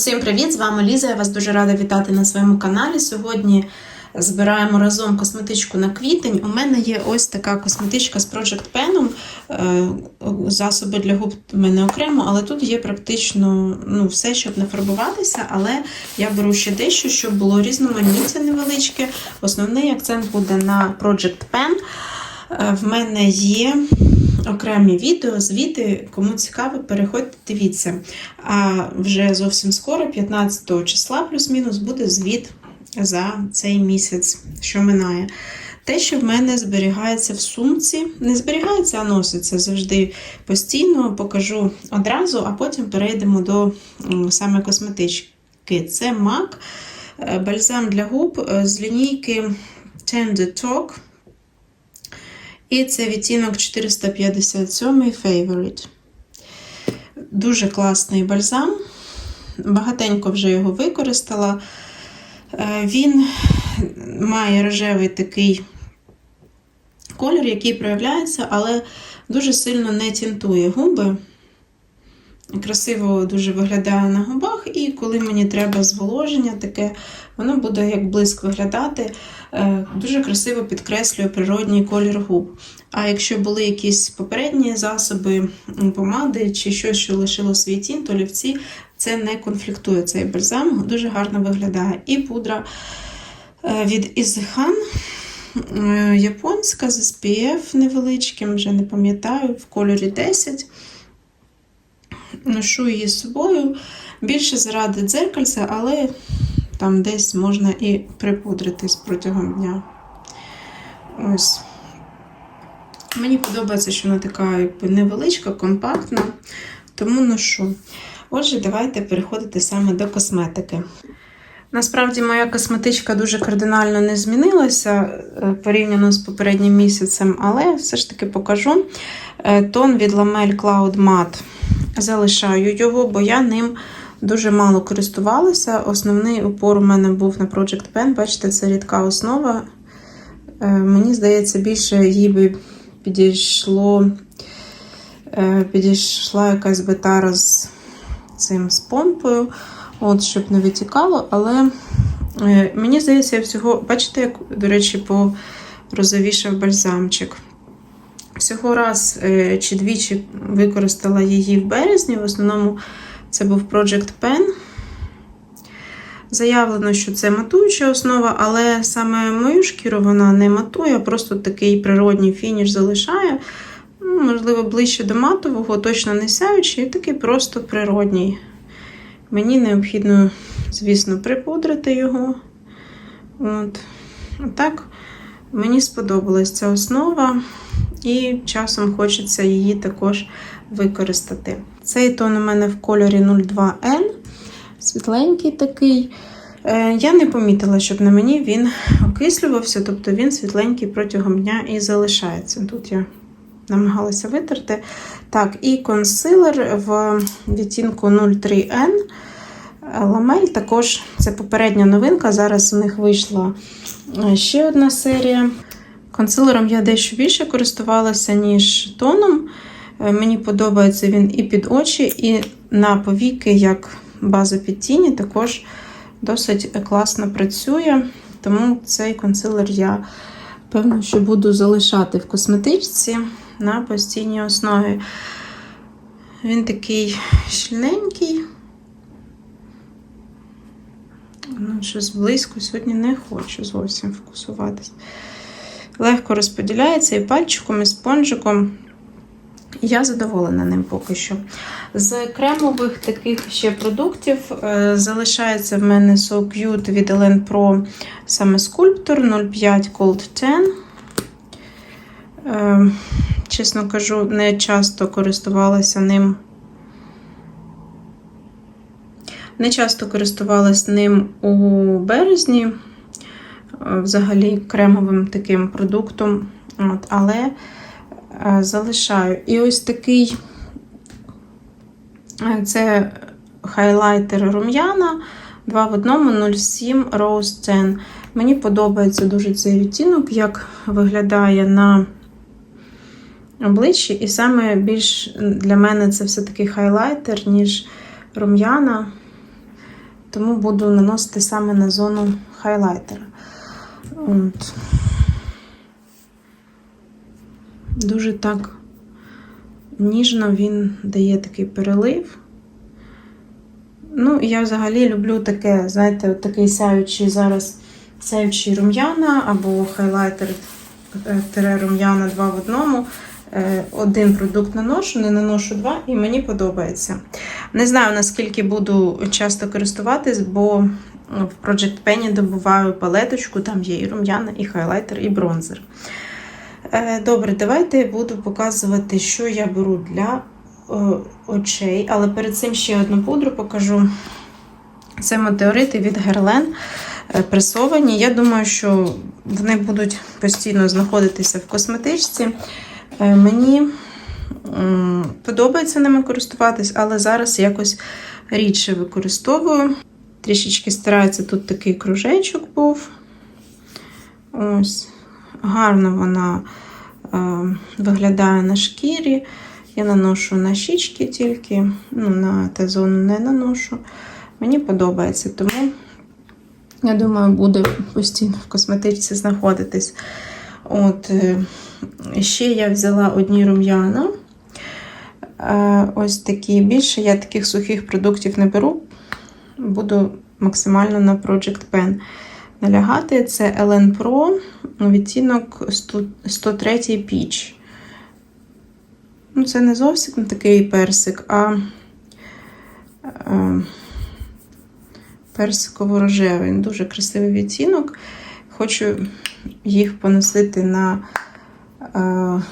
Всім привіт! З вами Ліза. Я вас дуже рада вітати на своєму каналі. Сьогодні збираємо разом косметичку на квітень. У мене є ось така косметичка з Project Pen. Е, Засоби для губ в мене окремо, але тут є практично ну, все, щоб не фарбуватися. Але я беру ще дещо, щоб було різноманіття невеличке. Основний акцент буде на Project Pen. Е, В мене є окремі відео, звіти. Кому цікаво, переходьте, дивіться. А вже зовсім скоро, 15 числа, плюс-мінус, буде звіт за цей місяць, що минає. Те, що в мене зберігається в сумці, не зберігається, а носиться завжди постійно, покажу одразу, а потім перейдемо до саме косметички. Це MAC, е, бальзам для губ е, з лінійки Tender Talk. І це відтінок 457 Favorite. Дуже класний бальзам. Багатенько вже його використала. Е, Він має рожевий такий колір, який проявляється, але дуже сильно не тінтує губи. Красиво дуже виглядає на губах, і коли мені треба зволоження, таке, воно буде як блиск виглядати. Е, Дуже красиво підкреслює природній колір губ. А якщо були якісь попередні засоби, помади чи щось, що лишило свій тінь, то олівці це не конфліктує цей бальзам, дуже гарно виглядає. І пудра е, від Ізхан. Е, Японська з SPF невеличким, вже не пам'ятаю, в кольорі 10. Ношу її з собою. Більше заради дзеркальця, але там десь можна і припудритись протягом дня. Ось. Мені подобається, що вона така якби, невеличка, компактна, тому ношу. Отже, давайте переходити саме до косметики. Насправді, моя косметичка дуже кардинально не змінилася е, порівняно з попереднім місяцем, але все ж таки покажу. Е, Тон від Lamel Cloud Matte. Залишаю його, бо я ним дуже мало користувалася. Основний упор у мене був на Project Pen. Бачите, це рідка основа. Е, Мені здається, більше їй би підійшло, е, підійшла якась бетара з цим з помпою, от, щоб не витікало, але мені здається, я всього, бачите, як, до речі, по розовішав бальзамчик. Всього раз е, чи двічі використала її в березні. В основному це був Project Pen. Заявлено, що це матуюча основа, але саме мою шкіру вона не матує, а просто такий природній фініш залишає. Ну, Можливо, ближче до матового, точно не сяючий, такий просто природній. Мені необхідно, звісно, припудрити його. От. Так, мені сподобалась ця основа, і часом хочеться її також використати. Цей тон у мене в кольорі 02N, світленький такий. Е, Я не помітила, щоб на мені він окислювався, тобто він світленький протягом дня і залишається. Тут я намагалася витерти. Так, і консилер в відтінку 03N. Ламель також це попередня новинка. Зараз у них вийшла е, ще одна серія. Консилером я дещо більше користувалася, ніж тоном. Е, Мені подобається він і під очі, і на повіки, як база під тіні, також досить класно працює. Тому цей консилер я певно, що буду залишати в косметичці на постійній основі. Він такий щільненький. Ну, щось близько сьогодні не хочу зовсім фокусуватись. Легко розподіляється і пальчиком, і спонжиком. Я задоволена ним поки що. З кремових таких ще продуктів е, залишається в мене So Cute від Elen Pro саме Sculptor 05 Cold 10. Е, чесно кажу, не часто користувалася ним. Не часто користувалася ним у березні, е, взагалі кремовим таким продуктом, От, але е, залишаю. І ось такий е, це хайлайтер рум'яна 2 в 1 07 Rose 10. Мені подобається дуже цей відтінок, як виглядає на обличчі. І саме більш для мене це все-таки хайлайтер, ніж рум'яна. Тому буду наносити саме на зону хайлайтера. От. Дуже так ніжно він дає такий перелив. Ну, я взагалі люблю таке, знаєте, от такий сяючий зараз сяючий рум'яна або хайлайтер е, рум'яна два в одному. Е, Один продукт наношу, не наношу два, і мені подобається. Не знаю, наскільки буду часто користуватись, бо в Project Penny добуваю палеточку, там є і рум'яна, і хайлайтер, і бронзер. Е, Добре, давайте я буду показувати, що я беру для е, очей, але перед цим ще одну пудру покажу. Це метеорити від е, пресовані. Я думаю, що вони будуть постійно знаходитися в косметичці. Е, Мені подобається ними користуватись, але зараз якось рідше використовую. Трішечки старається тут такий кружечок був. Ось. Гарно вона е, виглядає на шкірі. Я наношу на щічки тільки, ну, на Т-зону не наношу. Мені подобається, тому я думаю, буде постійно в косметичці знаходитись. От, е, ще я взяла одні рум'яна. Е, Ось такі більше. Я таких сухих продуктів не беру. Буду максимально на Project Pen налягати. Це LN Pro, відтінок 103 Peach. Ну, це не зовсім такий персик, а е, персиково-рожевий. Дуже красивий відтінок. Хочу їх поносити на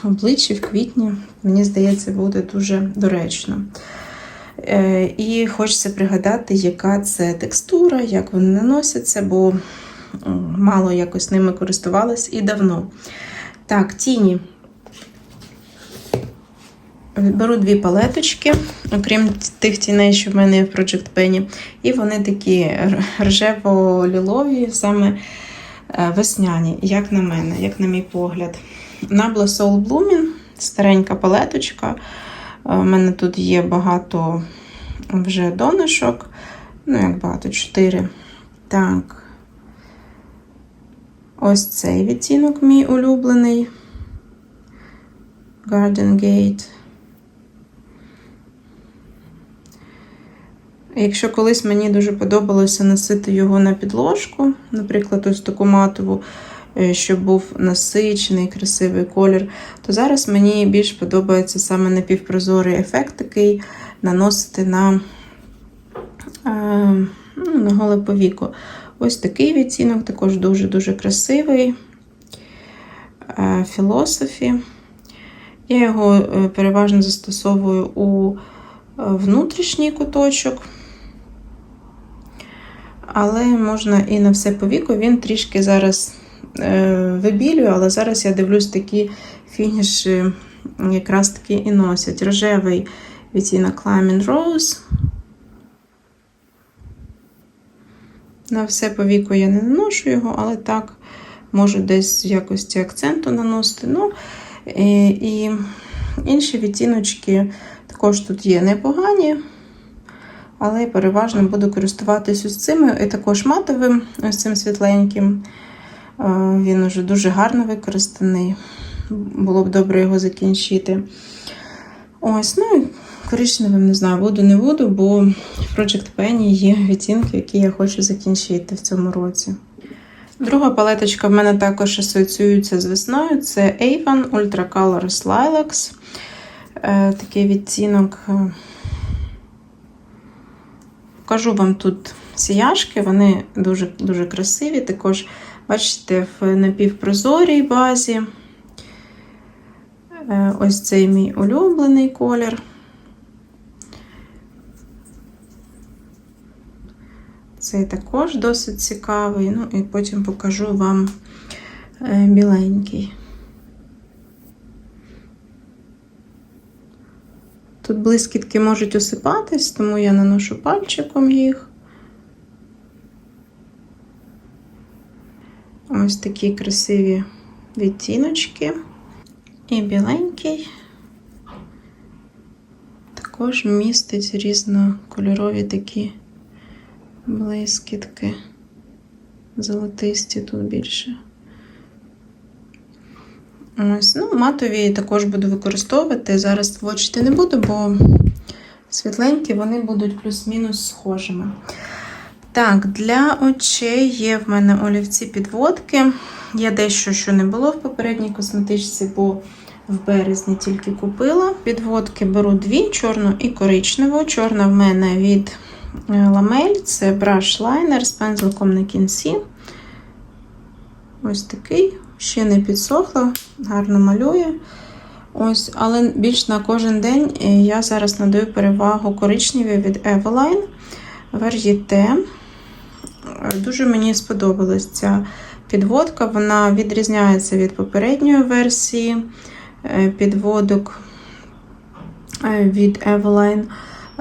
обличчі в квітні. Мені здається, буде дуже доречно. Е, і хочеться пригадати, яка це текстура, як вони наносяться, бо мало якось ними користувалась і давно. Так, тіні. Беру дві палеточки, окрім тих тіней, що в мене є в Project Penny. І вони такі р- рожево-лілові, саме е, весняні, як на мене, як на мій погляд. Nabla Soul Blooming, старенька палеточка. Е, У мене тут є багато вже донишок. Ну, як багато, чотири. Так. Ось цей відтінок мій улюблений. Garden Gate. Якщо колись мені дуже подобалося носити його на підложку, наприклад, ось таку матову, е, щоб був насичений, красивий колір, то зараз мені більш подобається саме напівпрозорий ефект такий наносити на, е, ну, на голе повіко. Ось такий відтінок, також дуже-дуже красивий. Е, Philosophy. Я його е, переважно застосовую у е, внутрішній куточок. Але можна і на все повіку. Він трішки зараз е, вибілює, але зараз я дивлюсь, такі фініші якраз таки і носять. Рожевий відтінок Climbing Rose. На все повіку я не наношу його, але так можу десь в якості акценту наносити. Ну, і, і інші відтіночки також тут є непогані. Але переважно буду користуватись ось цими і також матовим, ось цим світленьким. Е, Він уже дуже гарно використаний. Було б добре його закінчити. Ось, ну коричневим не знаю, буду, не буду, бо в Project Penny є відтінки, які я хочу закінчити в цьому році. Друга палеточка в мене також асоціюється з весною. Це Avon Ultra Colors Lilacs. Е, Такий відтінок. е, Покажу вам тут сіяшки, вони дуже дуже красиві. Також, бачите, в напівпрозорій базі. Е, Ось цей мій улюблений колір. Цей також досить цікавий. Ну і потім покажу вам е, біленький. Тут блискітки можуть осипатись, тому я наношу пальчиком їх. Ось такі красиві відтіночки. І біленький також містить різнокольорові такі блискітки. Золотисті тут більше. Ось, ну, матові також буду використовувати. Зараз твочити не буду, бо світленькі вони будуть плюс-мінус схожими. Так, для очей є в мене олівці підводки. Є дещо, що не було в попередній косметичці, бо в березні тільки купила. Підводки беру дві: чорну і коричневу. Чорна в мене від ламель, це браш лайнер з пензликом на кінці. Ось такий, ще не підсохла, гарно малює. Ось, але більш на кожен день е, я зараз надаю перевагу коричневій від Eveline Varieté. Дуже мені сподобалась ця підводка. Вона відрізняється від попередньої версії е, підводок е, від Eveline.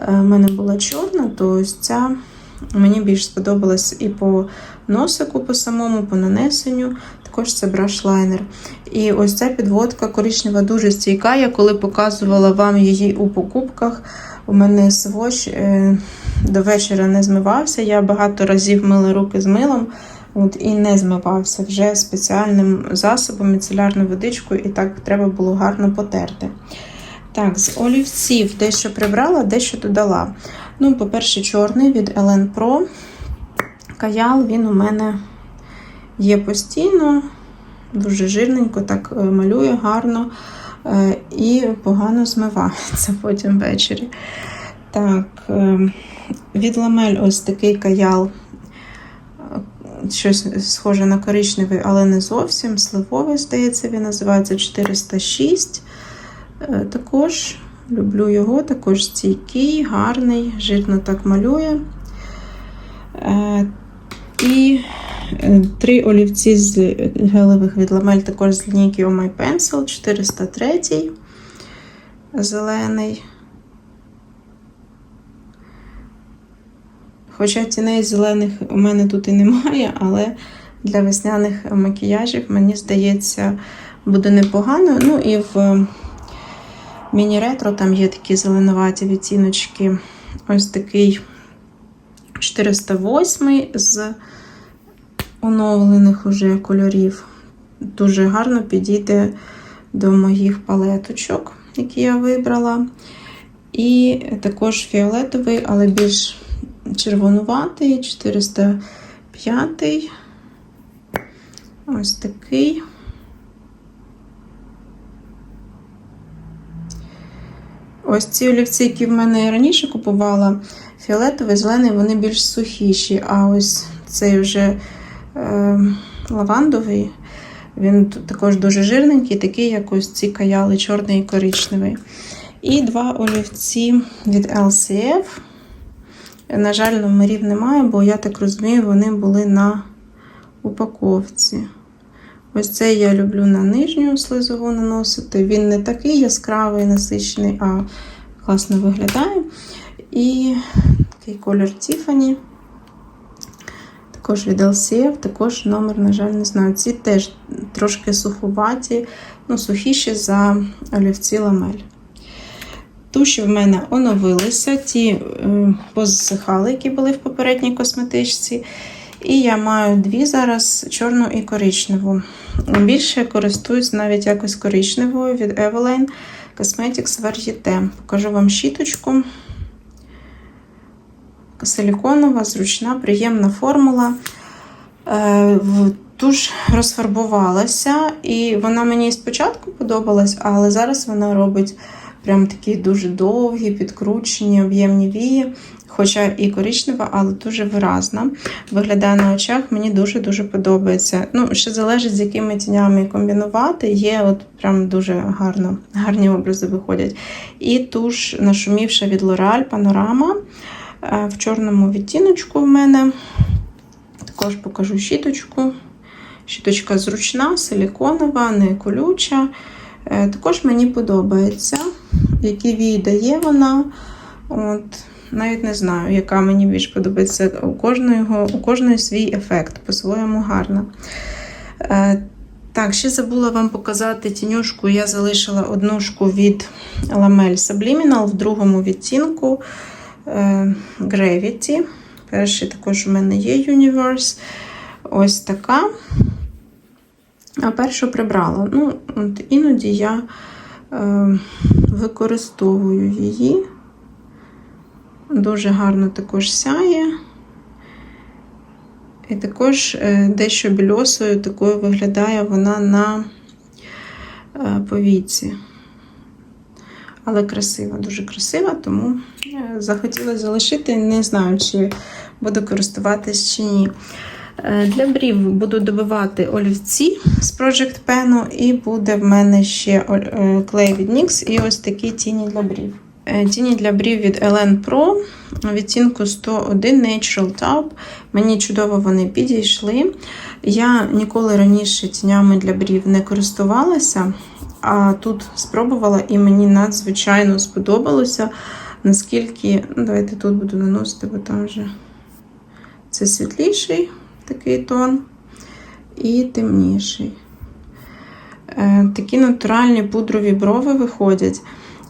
У мене була чорна, то ось ця мені більш сподобалась і по носику, по самому, по нанесенню. Також це брашлайнер. І ось ця підводка коричнева дуже стійка. Я коли показувала вам її у покупках, у мене свощ е, до вечора не змивався. Я багато разів мила руки з милом от, і не змивався вже спеціальним засобом, міцелярною водичкою, і так треба було гарно потерти. Так, з олівців дещо прибрала, дещо додала. Ну, по-перше, чорний від Ellen Pro. Каял він у мене є постійно, дуже жирненько, так е, малює гарно е, і погано змивається потім ввечері. Так, е, від ламель ось такий каял, щось схоже на коричневий, але не зовсім. Сливовий, здається, він називається 406. Також люблю його, також стійкий, гарний, жирно так малює. І три олівці з гелевих від ламель також з лінійки Oh My Pencil 403 зелений. Хоча тіней зелених у мене тут і немає, але для весняних макіяжів, мені здається, буде непогано. Ну і в міні-ретро там є такі зеленуваті відтіночки. Ось такий 408 з оновлених уже кольорів. Дуже гарно підійде до моїх палеточок, які я вибрала. І також фіолетовий, але більш червонуватий, 405. Ось такий. Ось ці олівці, які в мене я раніше купувала, фіолетовий, зелений, вони більш сухіші. А ось цей вже е, лавандовий, він також дуже жирненький, такий, як ось ці каяли, чорний і коричневий. І два олівці від LCF. На жаль, номерів немає, бо я так розумію, вони були на упаковці. Ось цей я люблю на нижню слизову наносити. Він не такий яскравий, насичений, а класно виглядає. І такий колір Tiffany. Також від LCF, також номер, на жаль, не знаю. Ці теж трошки суховаті, ну, сухіші за олівці ламель. Туші в мене оновилися, ті е, позасихали, які були в попередній косметичці. І я маю дві зараз чорну і коричневу. Більше користуюсь навіть якось коричневою від Eveline Cosmetics Varieté. Покажу вам щіточку. Силіконова, зручна, приємна формула. Е, туш розфарбувалася, і вона мені спочатку подобалась, але зараз вона робить прям такі дуже довгі, підкручені, об'ємні вії. Хоча і коричнева, але дуже виразна. Виглядає на очах, мені дуже-дуже подобається. Ну, ще залежить, з якими тінями комбінувати. Є от прям дуже гарно, гарні образи виходять. І туш нашумівша від L'Oreal Panorama в чорному відтіночку в мене. Також покажу щіточку. Щіточка зручна, силіконова, не колюча. Е, також мені подобається, які вії дає вона. От, Навіть не знаю, яка мені більш подобається. У кожного у кожної свій ефект, по-своєму гарна. Е, так, ще забула вам показати тінюшку. Я залишила однушку від Lamel Subliminal в другому відтінку е, Gravity. Перший також у мене є Universe. Ось така. А першу прибрала. Ну, от Іноді я використовую її. Дуже гарно також сяє. І також е, дещо більосою такою виглядає вона на е, повіці. Але красива, дуже красива, тому е, захотіла залишити. Не знаю, чи буду користуватись чи ні. Е, Для брів буду добивати олівці з Project Pen, і буде в мене ще е, клей від NYX і ось такі тіні для брів. Е, Тіні для брів від Elen Pro відтінку 101 Natural Taupe. Мені чудово вони підійшли. Я ніколи раніше тінями для брів не користувалася, а тут спробувала і мені надзвичайно сподобалося. Наскільки, ну, давайте тут буду наносити, бо там вже це світліший такий тон і темніший. Е, Такі натуральні пудрові брови виходять.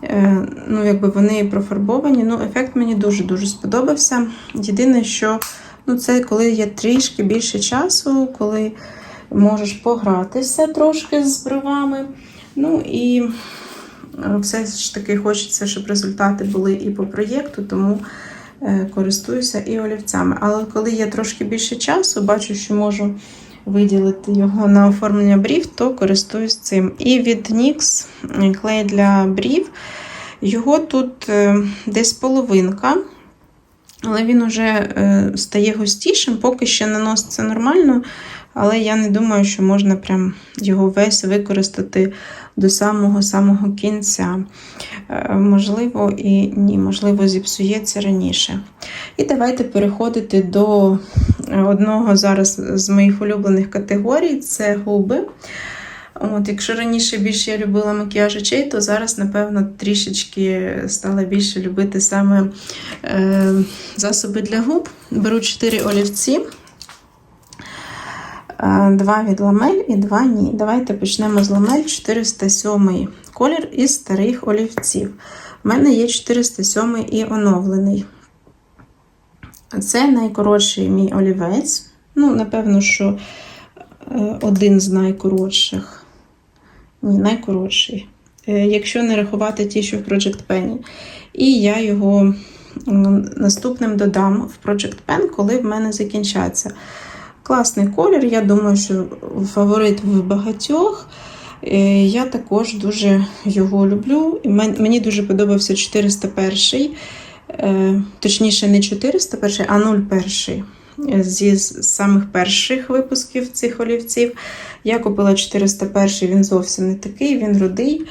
Е, Ну, якби вони профарбовані. Ну, ефект мені дуже-дуже сподобався. Єдине, що ну, це коли є трішки більше часу, коли можеш погратися трошки з бровами. Ну і е, все ж таки хочеться, щоб результати були і по проєкту, тому користуюся і олівцями. Але коли є трошки більше часу, бачу, що можу виділити його на оформлення брів, то користуюсь цим. І від NYX клей для брів. Його тут е, десь половинка, але він уже е, стає густішим, поки ще наноситься нормально. Але я не думаю, що можна прям його весь використати до самого-самого кінця. Е, Можливо, і ні, можливо, зіпсується раніше. І давайте переходити до е, одного зараз з моїх улюблених категорій це губи. От, якщо раніше більше я любила макіяж очей, то зараз, напевно, трішечки стала більше любити саме е, засоби для губ. Беру 4 олівці. Е, Два від ламель і два ні. Давайте почнемо з ламель 407 колір із старих олівців. У мене є 407 і оновлений. Це найкоротший мій олівець. Ну, напевно, що е, один з найкоротших. Ні, найкоротший. Е, Якщо не рахувати ті, що в Project Pen. І я його наступним додам в Project Pen, коли в мене закінчаться. Класний колір, я думаю, що фаворит в багатьох. Е, Я також дуже його люблю. Мені дуже подобався 401, е, точніше, не 401, а 01 е, зі самих перших випусків цих олівців. Я купила 401, він зовсім не такий, він рудий.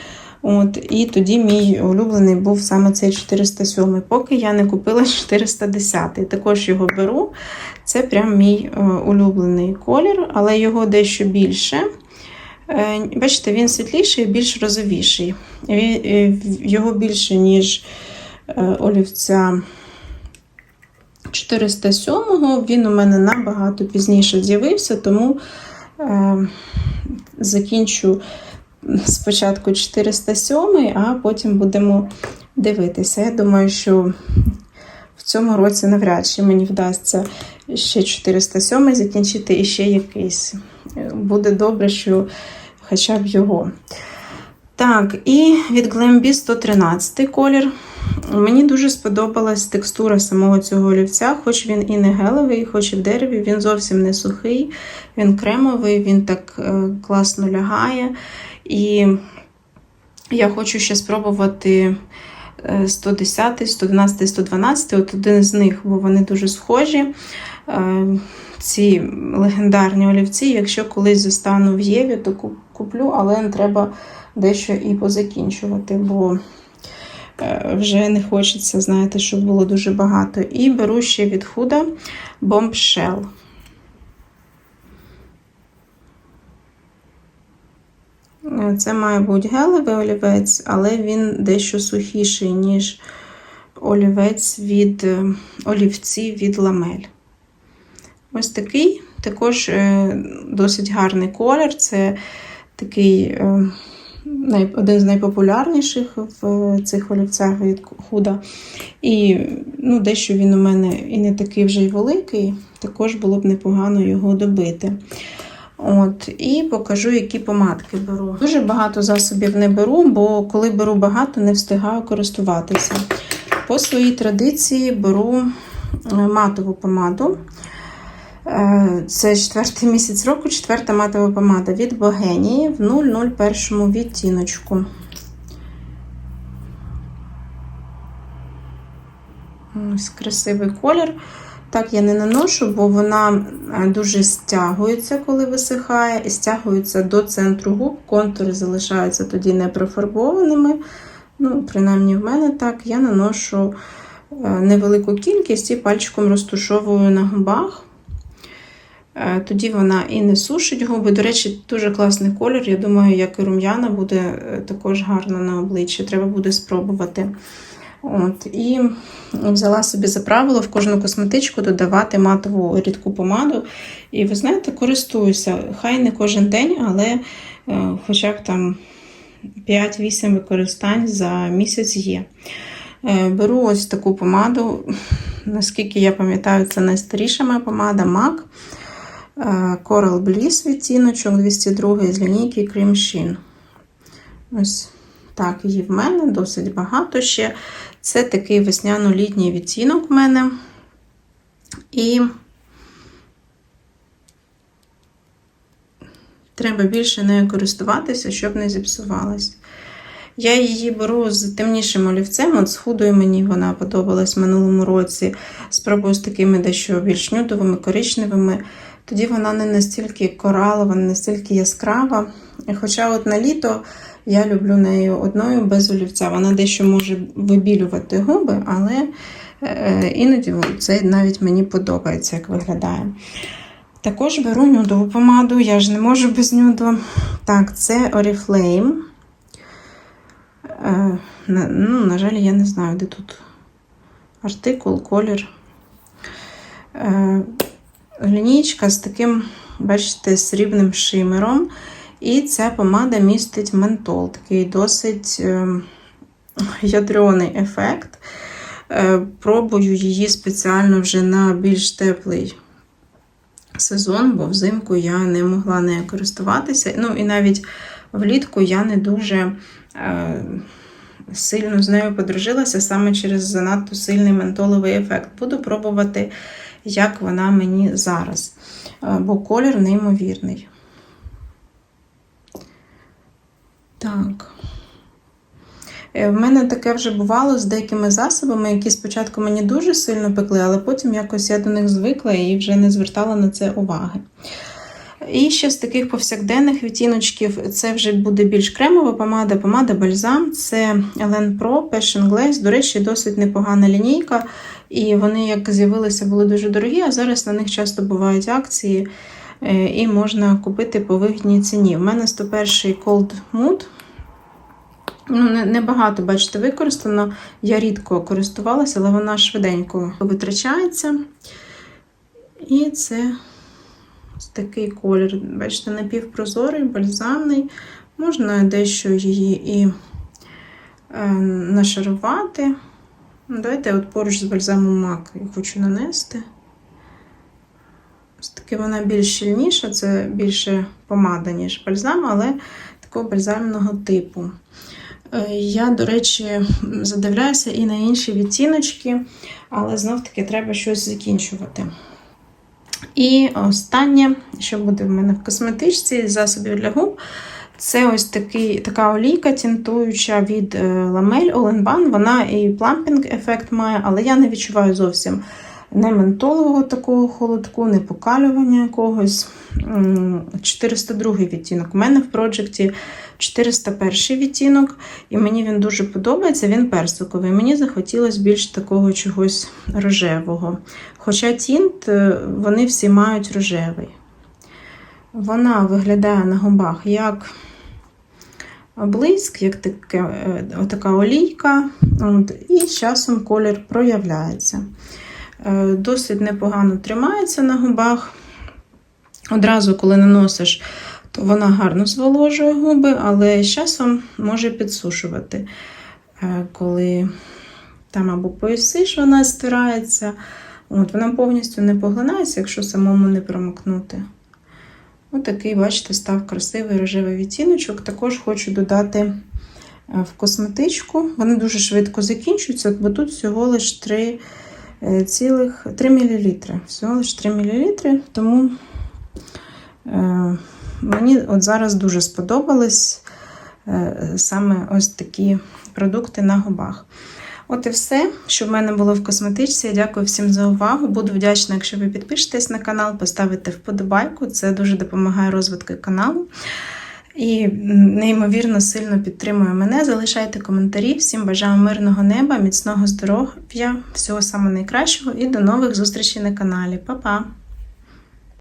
От, і тоді мій улюблений був саме цей 407, поки я не купила 410. Також його беру. Це прям мій е, улюблений колір, але його дещо більше. Е, Бачите, він світліший, більш розовіший. Е, його більше, ніж олівця 407-го. Він у мене набагато пізніше з'явився, тому закінчу спочатку 407, а потім будемо дивитися. Я думаю, що в цьому році навряд чи мені вдасться ще 407 закінчити і ще якийсь. Буде добре, що хоча б його. Так, і від Glambi 113 колір. Мені дуже сподобалась текстура самого цього олівця, хоч він і не гелевий, хоч і в дереві, він зовсім не сухий, він кремовий, він так е, класно лягає. І я хочу ще спробувати е, 110, 111, 112, от один з них, бо вони дуже схожі. Е, Ці легендарні олівці, якщо колись зостану в Єві, то куплю, але треба дещо і позакінчувати, бо е, вже не хочеться, знаєте, щоб було дуже багато. І беру ще від худа Bombshell. Це має бути гелевий олівець, але він дещо сухіший, ніж олівець від е, олівці від ламель. Ось такий також е, досить гарний колір. Це такий е, один з найпопулярніших в цих олівцях від худа. І ну, дещо він у мене і не такий вже й великий, також було б непогано його добити. От, і покажу, які помадки беру. Дуже багато засобів не беру, бо коли беру багато, не встигаю користуватися. По своїй традиції беру е, матову помаду. Е, Це четвертий місяць року, четверта матова помада від Богенії в 001 відтіночку. Ось красивий колір. Так я не наношу, бо вона е, дуже стягується, коли висихає, і стягується до центру губ. Контури залишаються тоді непрофарбованими. Ну, принаймні в мене так. Я наношу е, невелику кількість і пальчиком розтушовую на губах. Е, Тоді вона і не сушить губи. До речі, дуже класний колір. Я думаю, як і рум'яна буде також гарно на обличчі. Треба буде спробувати. От, І взяла собі за правило в кожну косметичку додавати матову рідку помаду. І ви знаєте, користуюся. Хай не кожен день, але е, хоча б там 5-8 використань за місяць є. Е, Беру ось таку помаду. Наскільки я пам'ятаю, це найстаріша моя помада MAC. Е, Coral Bliss відтіночок 202 з лінійки Cream Sheen. Ось так, її в мене досить багато ще. Це такий весняно-літній відтінок в мене. І треба більше нею користуватися, щоб не зіпсувалась. Я її беру з темнішим олівцем, от з худою мені вона подобалась в минулому році. Спробую з такими дещо більш нюдовими, коричневими. Тоді вона не настільки коралова, не настільки яскрава. Хоча от на літо я люблю нею одною без олівця. Вона дещо може вибілювати губи, але е, іноді це навіть мені подобається, як виглядає. Також беру нюдову помаду, я ж не можу без нюду. Так, це Oriflame. Е, ну, на жаль, я не знаю, де тут артикул, колір. Е, лінійка з таким, бачите, срібним шимером. І ця помада містить ментол, такий досить е, ядрений ефект. Е, пробую її спеціально вже на більш теплий сезон, бо взимку я не могла нею користуватися. Ну і навіть влітку я не дуже е, сильно з нею подружилася саме через занадто сильний ментоловий ефект. Буду пробувати, як вона мені зараз, бо колір неймовірний. Так. Е, В мене таке вже бувало з деякими засобами, які спочатку мені дуже сильно пекли, але потім якось я до них звикла і вже не звертала на це уваги. І ще з таких повсякденних відтіночків це вже буде більш кремова помада, помада бальзам. Це Elen Pro Passion Glaze. До речі, досить непогана лінійка. І вони, як з'явилися, були дуже дорогі, а зараз на них часто бувають акції. е, І можна купити по вигідній ціні. У мене 101 Cold Mood. Ну, не- Небагато, бачите, використано. Я рідко користувалася, але вона швиденько витрачається. І це ось такий колір. Бачите, напівпрозорий, бальзамний. Можна дещо її і е, нашарувати. Давайте от поруч з бальзамом мак я хочу нанести. Ось таки вона більш щільніша, це більше помада, ніж бальзам, але такого бальзамного типу. Е, Я, до речі, задивляюся і на інші відтіночки, але знов-таки треба щось закінчувати. І останнє, що буде в мене в косметичці засобів для губ, це ось такий, така олійка тінтуюча від Lamel All-in-One. Вона і плампінг ефект має, але я не відчуваю зовсім не ментолового такого холодку, не покалювання якогось. М, 402 відтінок. У мене в проджекті 401 відтінок, і мені він дуже подобається. Він персиковий. Мені захотілося більш такого чогось рожевого. Хоча тінт е, вони всі мають рожевий. Вона виглядає на губах як блиск, як таке, е, така олійка, от, і з часом колір проявляється. Е, Досить непогано тримається на губах. Одразу, коли наносиш, то вона гарно зволожує губи, але з часом може підсушувати, Е, коли там або поїсиш, вона стирається. От, вона повністю не поглинається, якщо самому не промокнути. Отакий, бачите, став красивий рожевий відтіночок. Також хочу додати е, в косметичку. Вони дуже швидко закінчуються, бо тут всього лише 3, е, цілих 3 мл. Всього лише 3 мл, тому е, мені от зараз дуже сподобались е, саме ось такі продукти на губах. От і все, що в мене було в косметичці. Я дякую всім за увагу. Буду вдячна, якщо ви підпишетесь на канал, поставите вподобайку. Це дуже допомагає розвитку каналу. І неймовірно сильно підтримує мене. Залишайте коментарі. Всім бажаю мирного неба, міцного здоров'я, всього самого найкращого і до нових зустрічей на каналі. Па-па!